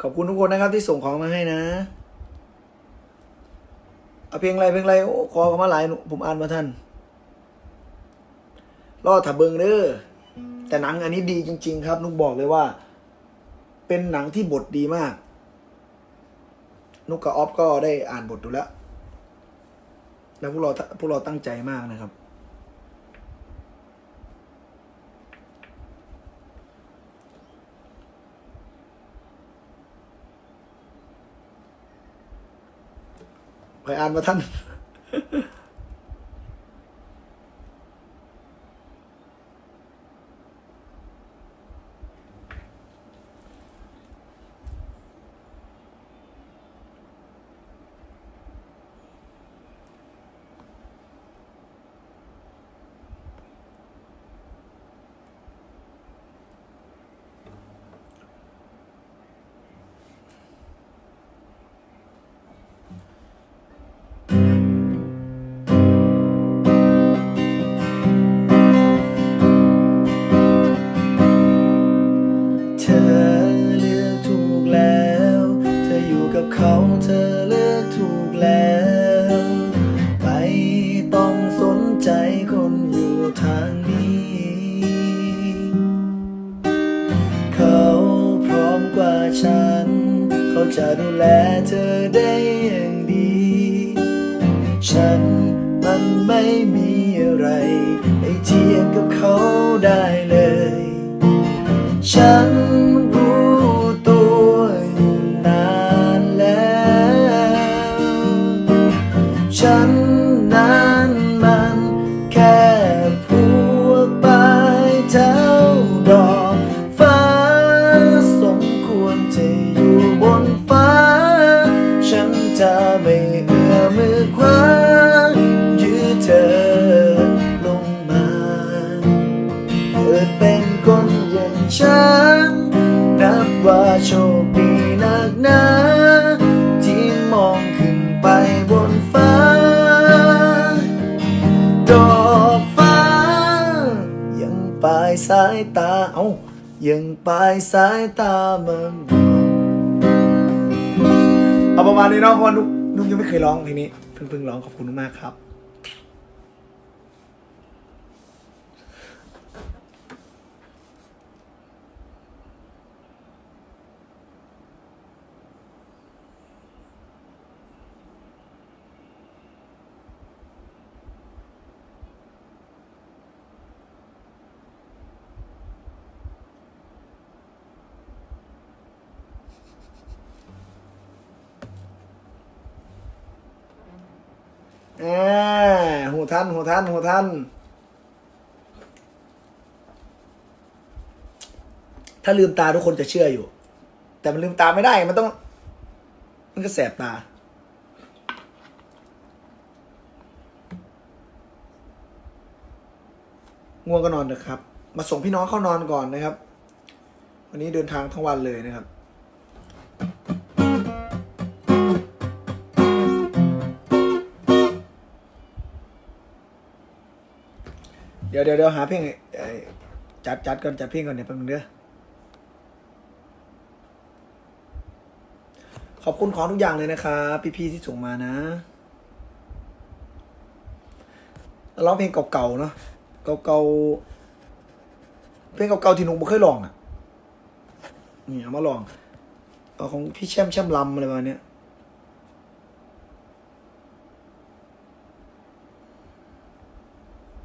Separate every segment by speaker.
Speaker 1: ขอบคุณทุกคนนะครับที่ส่งของมาให้นะเอาเพลงอะไรเพลงอะไรโอ้ขอเข้ามาหลายหนผมอ่านมาท่านรอถับเบิงเด้อแต่หนังอันนี้ดีจริง ๆ ครับนุกบอกเลยว่า เป็นหนังที่บทดีมาก นุกกับออฟก็ได้อ่านบทดูแล้ว แล้วพวกเราพวกเราตั้งใจมากนะครับ ไปอ่านมาท่าน ฉัน ปลายสายตา เอายังปลายสายตามันเอาประมาณนี้เนาะเพราะว่านุกนุกยังไม่เคยร้องเพลงนี้เพิ่งเพิ่งร้องขอบคุณมากครับ อ่าหูท่านหูท่านหูท่าน ถ้าลืมตาทุกคนจะเชื่ออยู่ แต่มันลืมตาไม่ได้ มันต้อง มันก็แสบตาง่วงก็นอนนะครับ มาส่งพี่น้องเข้านอนก่อนนะครับ วันนี้เดินทางทั้งวันเลยนะครับ เดี๋ยวเดี๋ยวเดี๋ยวหาเพลงจัดจัดก่อนจัดเพลงก่อนเนี่ยแป๊บนึงเด้อขอบคุณของทุกอย่างเลยนะครับพี่ๆที่ส่งมานะร้องเพลงเก่าๆเนาะเก่าๆเพลงเก่าๆที่หนุ่มบ่เคยร้องอะนี่เอามาลองเอาของพี่แช่มแช่มลำอะไรประมาณนี้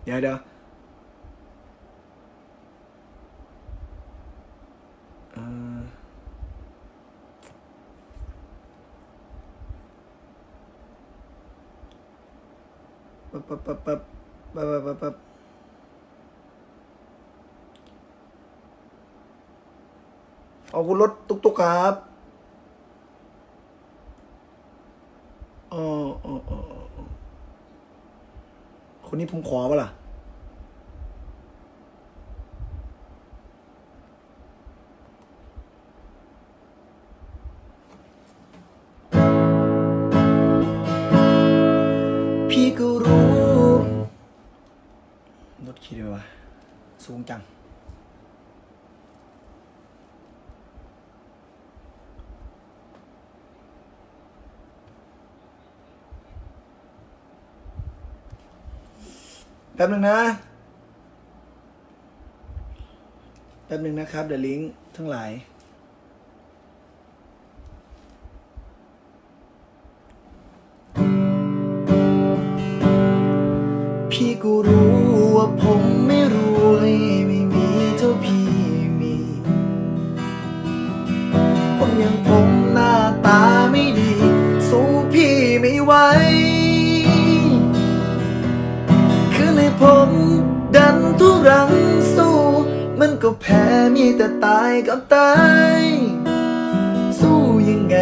Speaker 1: เดี๋ยวเดี๋ยว ปั๊บปั๊บปั๊บปั๊บปั๊บปั๊บปั๊บเอาคุณรถตุ๊กตุ๊กครับอ๋ออ๋ออ๋อคนนี้ผมขอปะล่ะ ดคิดเลยว่าสูงจัง แป๊บนึงนะ แป๊บนึงนะครับ เดี๋ยวลิงก์ทั้งหลาย ก็แพ้มีแต่ตายกับตาย สู้ยังไง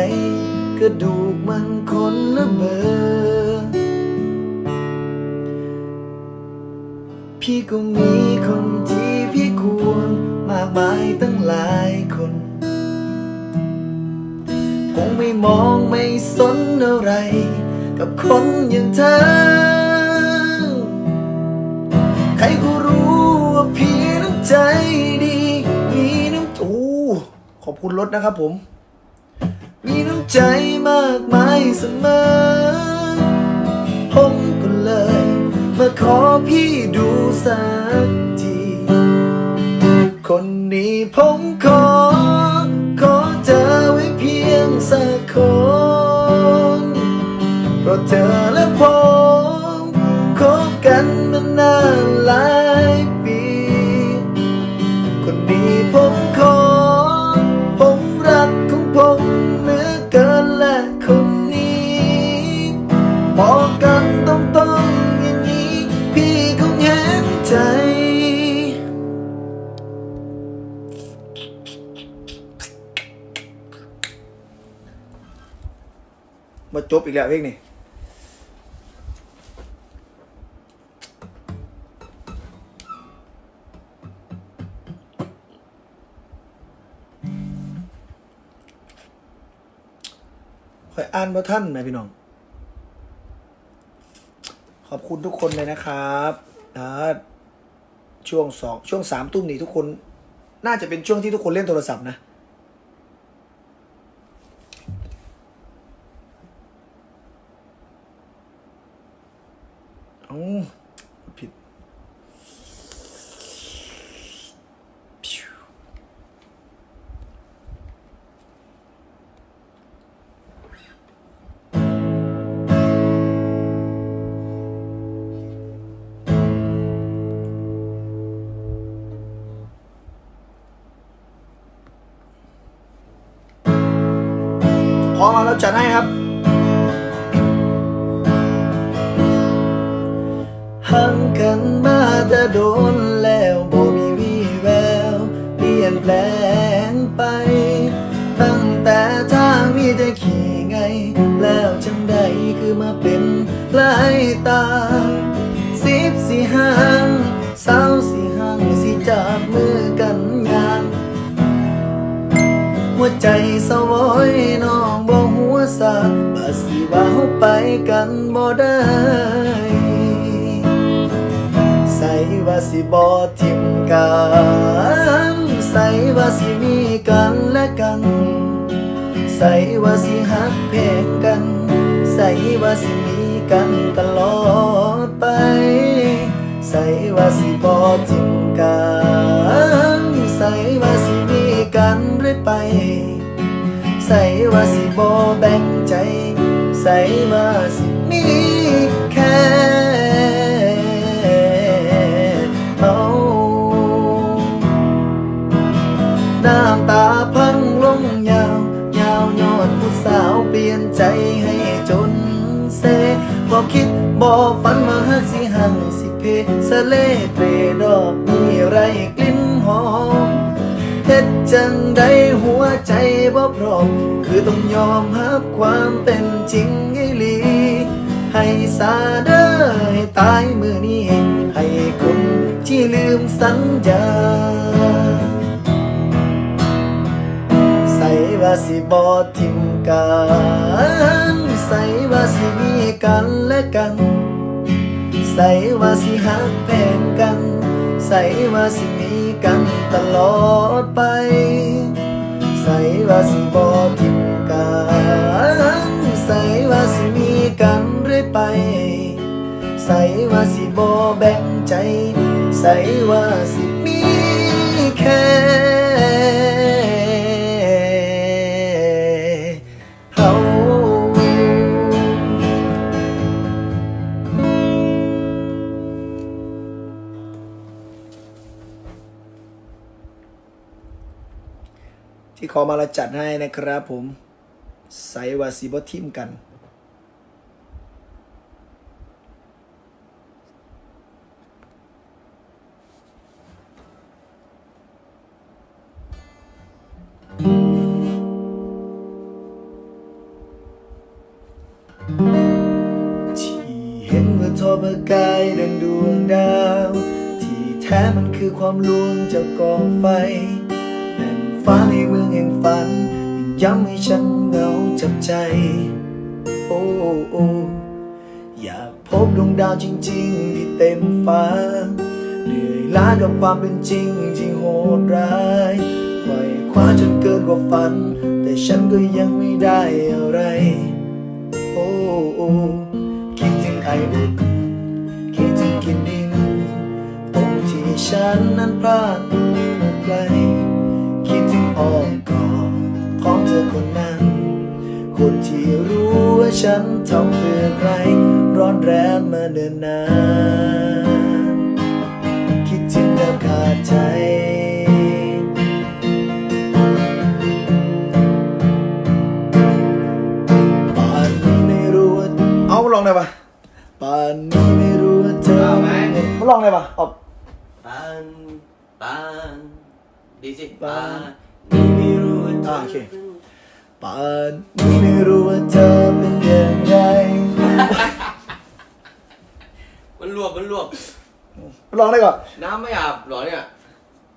Speaker 1: กระดูกมันคนละเบอร์พี่ก็มีคนที่พี่ควรมากมายตั้งหลายคน คงไม่มองไม่สนอะไร กับคนอย่างเธอ ขอบคุณรถนะครับผม มีน้ำใจมากมายเสมอ ผมก็เลย มาขอพี่ดูสักที คนนี้ผมขอ จบอีกแล้วเพลงนี่คอยอ่านมาท่านนะพี่น้อง ขอบคุณทุกคนเลยนะครับอ่าช่วงสองช่วงสามทุ่มนี่ทุกคน น่าจะเป็นช่วงที่ทุกคนเล่นโทรศัพท์นะ พอมาแล้วจัดให้ครับห่างกันมาแต่โดนแล้วบ่มีวี่แววเปลี่ยนแปลงไป ตั้งแต่ทางมีแต่ขี่ไง แล้วจังใดคือมาเป็นลายตาสิบสี่ห้างสาวสี่ห้างสิจับมือกันยางหัวใจสวอย ว่าเฮาไปกันบ่ได้ ใส่ว่าสิบ่ทิมกันใส่ว่าสิมีกันและกัน ใส่ว่าสิหักเพงกัน ใส่ว่าสิมีกันตลอดไป ใส่ว่าสิบ่ทิมกันใส่ว่าสิมีกันเรื่อยไป ใส่ว่าสิบ่แบ่งใจ ใส่ว่าสิมีแค่เอาน้ำตาพังลงยาวยาวยอดผู้สาวเปลี่ยนใจให้จนเซบ่คิดบ่ฝันว่าฮักสิหังสิเพสะเลเตรดอกมีไรกลิ่นหอมเฮ็ดจังได้หัวใจ พร้อมคือต้องยอมรับความเป็นจริงอีหลี ให้สาเด้อให้ตายมือนี้ ให้คนที่ลืมสัญญา ใส่ว่าสิบอทิมกันใส่ว่าสิมีกันและกัน ใส่ว่าสิหักแพงกัน ใส่ว่าสิมีกันตลอดไป ว่าสิบอทิมกันใส่ว่าสิมีกันเรื่อยไป ใส่ว่าสิบอแบ่งใจ ใส่ว่าสิมีแค่ ที่ขอมาเราจัดให้นะครับผมใส่วาซิบทิมกัน ริงที่เต็มฟ้า เหนื่อยล้ากับความเป็นจริงที่โหดร้ายปล่คว้าจนเกินกว่าฝัน แต่ฉันก็ยังไม่ได้อะไร โอ้โอ้คิดถึงไออุ่นคิดถึงกินดินตรงที่ฉันนั้นพลาดไปคิดถึงออก คนที่รู้ว่าฉันทำเพื่อใคร ร้อนแรมมาเดินนาน คิดถึงแล้วขาดใจป่านนี้ไม่รู้ว่าเอาลองได้ปะป่านนี้ไม่รู้ว่าเธอ
Speaker 2: เอาไหม
Speaker 1: ลองได้ปะเอา
Speaker 2: ปานปานดีสิ
Speaker 1: ปาน
Speaker 2: นี่ไม่รู้ว่าเธ
Speaker 1: อ่า
Speaker 2: อ
Speaker 1: โอเค ป่านนี้ไม่รู้ว่าเธอเป็นอย่างไร
Speaker 2: มันรวบมันรวบ
Speaker 1: ลองได้ก่อน
Speaker 2: น้ำไม่อาบเหรอเนี่ย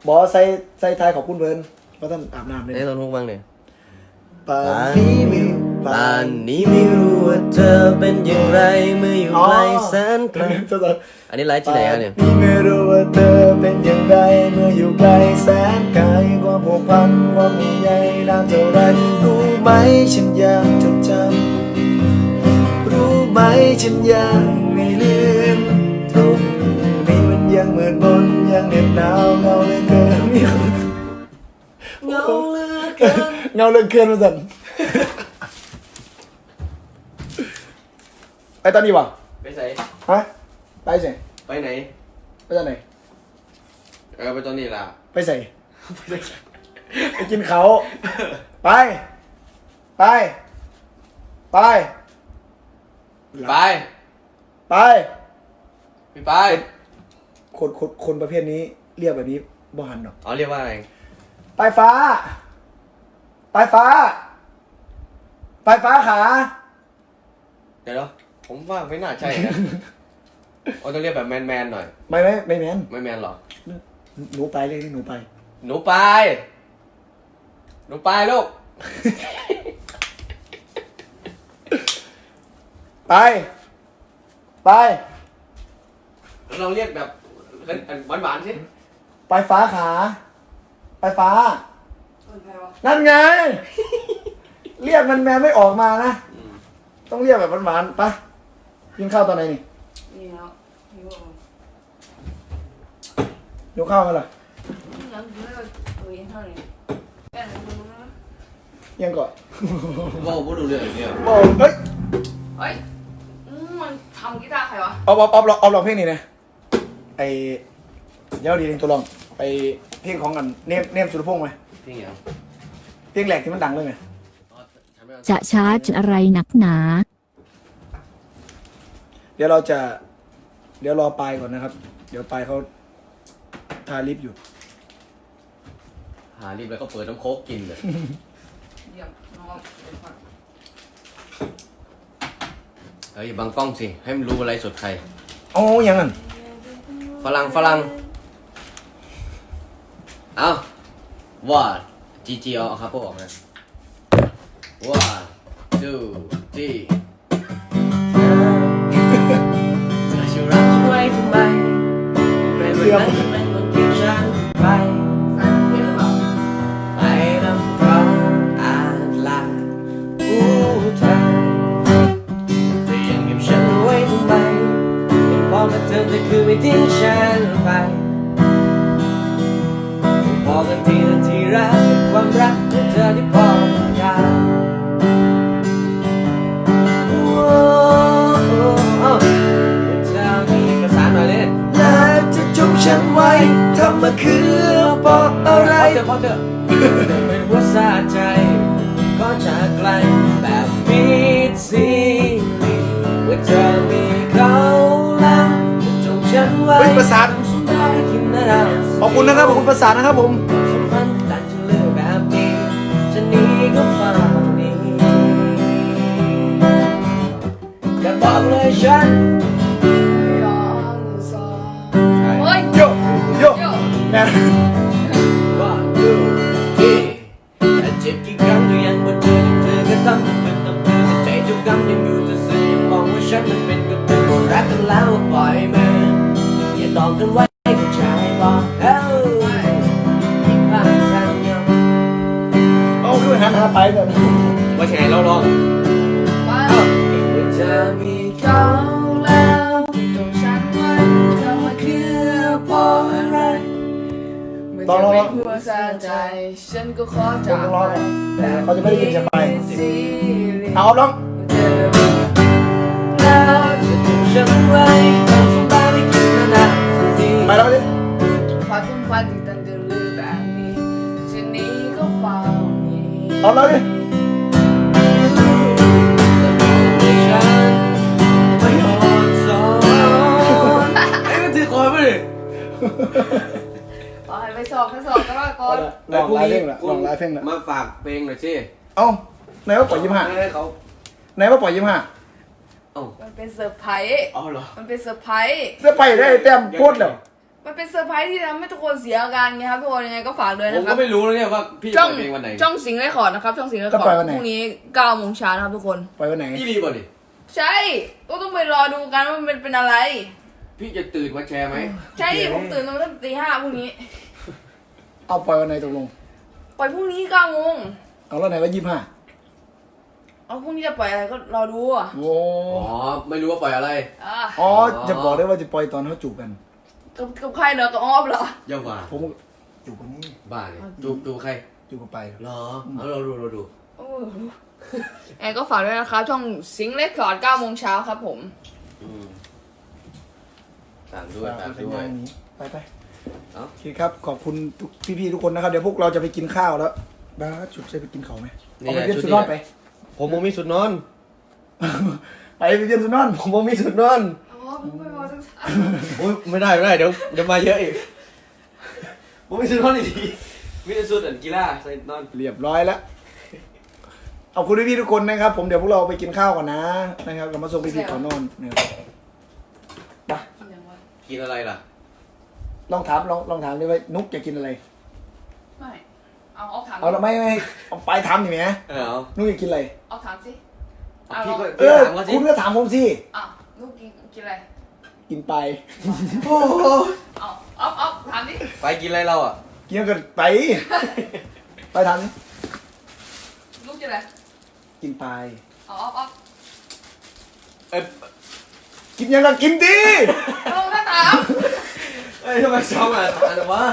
Speaker 1: บอกว่าใส่ใส่ทายขอบคุณเพิ่นเพราะท่านอาบน้ำเลย
Speaker 2: เอ้ยลองทุกบ้างเลย
Speaker 1: ป่านนี้ไม่
Speaker 2: ปานนี้ไม่รู้ว่าเธอเป็นอย่างไรเมื่ออยู่ไกลแสนไกล
Speaker 1: จะ
Speaker 2: อันนี้ไลฟ์ที่ไหนอะเนี่ย
Speaker 1: ป่าไม่รู้ว่าเธอเป็นอย่างไรเมื่ออยู่ไกลแสนไกลความผูกพันความห่วงใยนานเท่าไรรู้ ไหมฉันยังจดจำรู้ไหมฉันยังไม่ลืมตรงนี้มันยังมืดมนยังเหน็บหนาวเงาเหลือเกิน
Speaker 2: เงาเหลือเกิน
Speaker 1: เงาเหลือเกินมาสั่นไปตอนนี้วะ
Speaker 2: ไปใส่
Speaker 1: ฮะไปสิ
Speaker 2: ไปไหน
Speaker 1: ไปตอนไหน
Speaker 2: เออไปตอนนี้ล่ะ
Speaker 1: ไปใส่ไปกินเขาไป ไป ไป
Speaker 2: ไป
Speaker 1: ไป
Speaker 2: พี่ไป
Speaker 1: คนคนคนประเภทนี้เรียกแบบนี้บ่หันหรอก
Speaker 2: อ๋อเรียกว่าอะไร
Speaker 1: ไปฟ้า ไปฟ้า ไปฟ้าขา
Speaker 2: เดี๋ยวเดี๋ยวผมว่าไม่น่าใช่นะเอาต้องเรียกแบบแมนแมนๆหน่อย
Speaker 1: ไม่ไม่ไม่แมน
Speaker 2: ไม่แมนหรอ
Speaker 1: หนูไปเลยที่หนูไป
Speaker 2: หนูไป หนูไปลูก
Speaker 1: ไป ไป
Speaker 2: ลองเรียกแบบหวานหวานๆสิ
Speaker 1: ไปฟ้าขา ไปฟ้า นั่นไง เรียกมันแมนไม่ออกมานะ
Speaker 2: อืม
Speaker 1: ต้องเรียกแบบหวานๆไปกินข้าวตอนไหนนี่
Speaker 3: นี่แล้วนี่ว่า
Speaker 1: ยกข้าวมาล่ะ
Speaker 3: หลังจากนั้นก็ตัวเองเท่านี้แค่นั้นนะ
Speaker 1: ยังก่อน
Speaker 2: ว่าผมดูเรื่องอย่างเงี้ย
Speaker 1: โอ้เฮ้ย
Speaker 3: เฮ้ยอืม มันทำกีตาร์ใครวะ
Speaker 1: เอาเอาเอาเอาเอาลองเพลงนี้นะไอเดี๋ยวดีเองตัวลองไอเพลงของกันเนมเนมสุรพงษ์ไหม
Speaker 2: พี่เหงียว
Speaker 1: เพลงแรกที่มันดังเลยไง
Speaker 2: อ๋อฉันไม่เอา
Speaker 4: จะช้าจะอะไรหนักหนา
Speaker 1: เดี๋ยวเราจะ เดี๋ยวรอปลายก่อนนะครับ เดี๋ยวปลายเขาทาลิปอยู่
Speaker 2: หารีบแล้วก็เปิดน้ำโคกกินเลย
Speaker 3: เยี่ยมน้องเดี๋ยวก่อน
Speaker 2: เฮ้ยบังกล้องสิ ให้มันรู้อะไรสดใคร
Speaker 1: โอ้ยังงั้น
Speaker 2: ฝรั่งฝรั่งเอาว่าจีจีเอาเอาครับพวกออกนะว่า two three พอเถอะพอเถอะไม่รู้ว่าซาใจ ก็จากไกลแบบมิดซีรีว่าเธอมีเขาแล้วจงฉันไว้
Speaker 1: เฮ้ยประสาน
Speaker 2: ทำสุดท้ายที่น่ารัก
Speaker 1: ขอบคุณนะครับขอบคุณประสานนะครับผม
Speaker 2: สัมพันธ์แต่จะเลือกแบบนี้จะหนีก็ฟังนี้อย่าบอกเลยฉัน
Speaker 3: ย้อนสอนเฮ้ย
Speaker 1: โยโย
Speaker 3: โย่
Speaker 1: แม่
Speaker 2: รักกันแล้วก็ปล่อยมืออย่าดองกันไว้ผู้ชายบอกเอ้าที่ผ่านทางยัง
Speaker 1: เอาขึ้นหันหาไปเลย
Speaker 2: ว่าไงเราลอง
Speaker 3: ไป
Speaker 2: ว่าเธอมีเขา
Speaker 3: เขาแล้วจงฉันไว้ทำมาคือเพราะอะไรไม่จะไม่กลัวสะใจฉันก็ขอจากไปแบบ
Speaker 1: เขาจะไม่ได้ยินจะไป
Speaker 3: ซีรีส์
Speaker 1: เอาร้อง
Speaker 3: เไว้
Speaker 2: ทำสบายไม่คิดนานๆดี
Speaker 1: ไปแล้วดิ
Speaker 3: พาทุ่มพาติดตันเดือดลือแบบนี้จะหนี้ก็ฟังนี้
Speaker 1: เอาแล้วดิ
Speaker 2: ฉันไม่อ่อนสอนไอ้ก็ถือคอยไปเลย
Speaker 3: เอาให้ไปสอบไปสอบก็ว่าก่อน
Speaker 1: ลองลายเพลงละลองลายเพลงละ
Speaker 2: มาฝากเพลงหน่อยสิ
Speaker 1: เอ้าไหนว่าปล่อยยี่ห้า
Speaker 2: ให้เขา
Speaker 1: ไหนว่าปล่อยยี่ห้า
Speaker 2: เอ้า
Speaker 3: มันเป็นเซอร์ไพรส์
Speaker 2: เอาเหรอ
Speaker 3: มันเป็นเซอร์ไพรส์
Speaker 1: จะไปได้แต้มโคตรแล้ว
Speaker 3: มันเป็นเซอร์ไพรส์ที่ทำให้ทุกคนเสียอาการไงครับทุกคนยังไงก็ฝากด้วย
Speaker 2: ผม
Speaker 3: นะค
Speaker 2: ก็
Speaker 3: รับ
Speaker 2: ไม่รู้แล้วเนี่ยว่าพี่จะ
Speaker 3: ช่
Speaker 2: ป
Speaker 3: อง
Speaker 2: ล่อยเพลงวันไหน
Speaker 3: ช่องสิงห์เรคคอร์ดนะครับช่องสิงห์เรคคอร์ดพรุ่งนี้9โมงเช้านะครับทุกคน
Speaker 1: ปล่อยวันไหน
Speaker 2: พี่รีบ่ดิ
Speaker 3: ใช่ก็ต้องไปรอดูกันว่ามันเป็นอะไร
Speaker 2: พี่จะตื่นมาแชร์ไหม
Speaker 3: ใช่ผมตื่นมาตั้งแต่ตีห้าพรุ่งนี้
Speaker 1: เอาปล่อยวันไหนตกลง
Speaker 3: ปล่อยพรุ่งนี้9โมง
Speaker 1: เอาแล้วไหนว่ายี่ห้า
Speaker 3: เอาพรุ่งนี้จะปล่อยอะไรก็รอดูอะ
Speaker 1: โอ้
Speaker 2: อ๋อ ไม่รู้ว่าปล่อยอะไร
Speaker 3: อะ
Speaker 1: อ๋อจะบอกได้ว่าจะปล่อยตอนเขาจูบกัน
Speaker 3: กับกับใครเหรอกับออฟเหรอ
Speaker 2: เย่าว่า
Speaker 1: ผมจูบกันนี่
Speaker 2: บ้าเลยดูดูใคร
Speaker 1: จูบกันไป
Speaker 2: เหรอเอาเราดูเราดู
Speaker 3: โอ้โหแอนก็ฝากด้วยนะครับช่องสิงห์เรคคอร์ด9โมงเช้าครับผม
Speaker 2: อืมตามด้วยตามด้วย
Speaker 1: ไปไป
Speaker 2: เอ้า
Speaker 1: โอเคครับขอบคุณทุกพี่ๆทุกคนนะครับ เดี๋ยวพวกเราจะไปกินข้าวแล้วบ้าสชุดใช่ไปกินเขาไหม
Speaker 2: นี่
Speaker 1: เอา
Speaker 2: แห
Speaker 1: ไป
Speaker 2: ละ
Speaker 1: เรียน
Speaker 2: ชุด
Speaker 1: สุด
Speaker 2: นี้
Speaker 1: นอนไป
Speaker 2: ผมบ่มีสุดนอน
Speaker 1: ไปไปเรียนสุดนอน
Speaker 2: ผมบ่มีสุดนอน
Speaker 3: อ๋อไม่พอสัก
Speaker 2: โอ้ยไม่ได้ไม่ได้เดี๋ยวเดี๋ยวมาเยอะอีกผมมีสุดนอนอีกทีมีแต่สุดอันกีฬาใส่นอน
Speaker 1: เรียบร้อยแล้วขอบคุณพี่ๆทุกคนนะครับ ผมเดี๋ยวพวกเราไปกินข้าวก่อนนะนะครับกับมาส่งพี่ๆก่อนนอนนะครับไป
Speaker 3: ยังวะ
Speaker 2: กินอะไรล่ะ
Speaker 1: ลองถามลองลองถามเลยว่านุกจะกินอะไร
Speaker 3: ไม่ เอาออฟถาม
Speaker 1: เอาละไม่ไม่เอาไปถามดิแหม
Speaker 2: เออเอา
Speaker 1: นุกจะกินอะไร
Speaker 3: ออฟถามสิ
Speaker 2: เอาพี่ก็
Speaker 1: เอ
Speaker 2: พี่
Speaker 1: อ
Speaker 2: ถามเขาสิ
Speaker 1: คุณก็ถามผมสิ
Speaker 3: อ้าวลูกกินกินอะไร
Speaker 1: กินไป
Speaker 2: โอ้โห
Speaker 3: เอาออฟออฟถามดิ
Speaker 2: ไปกินอะไรเราอะ
Speaker 1: กินกันไป ไปถามดิ
Speaker 3: ลูกกินอะไร
Speaker 1: กินไป
Speaker 3: เอาออฟออฟ
Speaker 2: เอ้ย
Speaker 1: กินยังก็กินดิ
Speaker 3: ลงถ้าถาม
Speaker 2: เอ้ยทำไมชอบอะทานวะ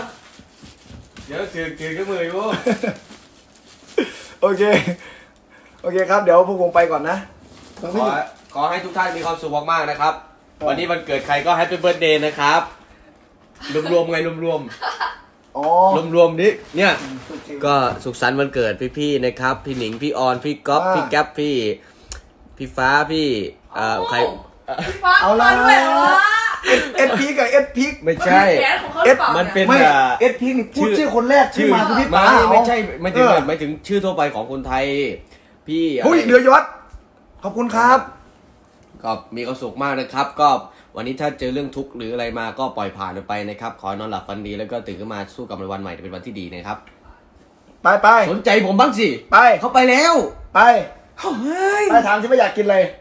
Speaker 2: เดี๋ยวถือถือกับมืออยู่
Speaker 1: โอเค โอเคครับ เดี๋ยวพวกผมไปก่อนนะ
Speaker 2: ขอขอให้ทุกท่านมีความสุขมากๆนะครับ วันนี้วันเกิดใครก็แฮปปี้เบิร์ดเดย์นะครับ รวมๆไงรวม
Speaker 1: อ๋อ
Speaker 2: ๆรวมๆนี้เนี่ย ก็สุขสันต์วันเกิดพี่ๆนะครับ พี่หนิง พี่ออน พี่ก๊อฟ พี่แก๊ปพี่ พี่ฟ้า พี่ เอ่อ ใคร
Speaker 1: เอาละ
Speaker 3: มด้ว เหรอ
Speaker 1: เอ็ดพีกับเอ็ดพีก
Speaker 2: ไม่ใช่
Speaker 3: แขนของเขาหรือเปล่า
Speaker 2: มันเป็น
Speaker 1: ไม่
Speaker 2: อ่า
Speaker 1: เอ็ดพีกนี่พูด
Speaker 2: ชื่อ
Speaker 1: ชื่อคนแรกที่มาคือพี่
Speaker 2: ไม่
Speaker 1: ป๋า
Speaker 2: ไม่ใช่ไม่ถึง
Speaker 1: เออ
Speaker 2: ไม่ถึงชื่อทั่วไปของคนไทย พี่อะไร
Speaker 1: เฮ้ยเรือยศขอบคุณครับ
Speaker 2: ก็มีความสุขมากนะครับ ก็วันนี้ถ้าเจอเรื่องทุกข์หรืออะไรมาก็ปล่อยผ่านมันไปนะครับ ขอให้นอนหลับฝันดีแล้วก็ตื่นขึ้นมาสู้กับวันใหม่เป็นวันที่ดีนะครับ
Speaker 1: ไปไป
Speaker 2: สนใจผมบ้างสิ
Speaker 1: ไป
Speaker 2: เขาไปแล้ว
Speaker 1: ไป
Speaker 2: เฮ้ย
Speaker 1: ไปถามที่ไม่อยากกินอะไร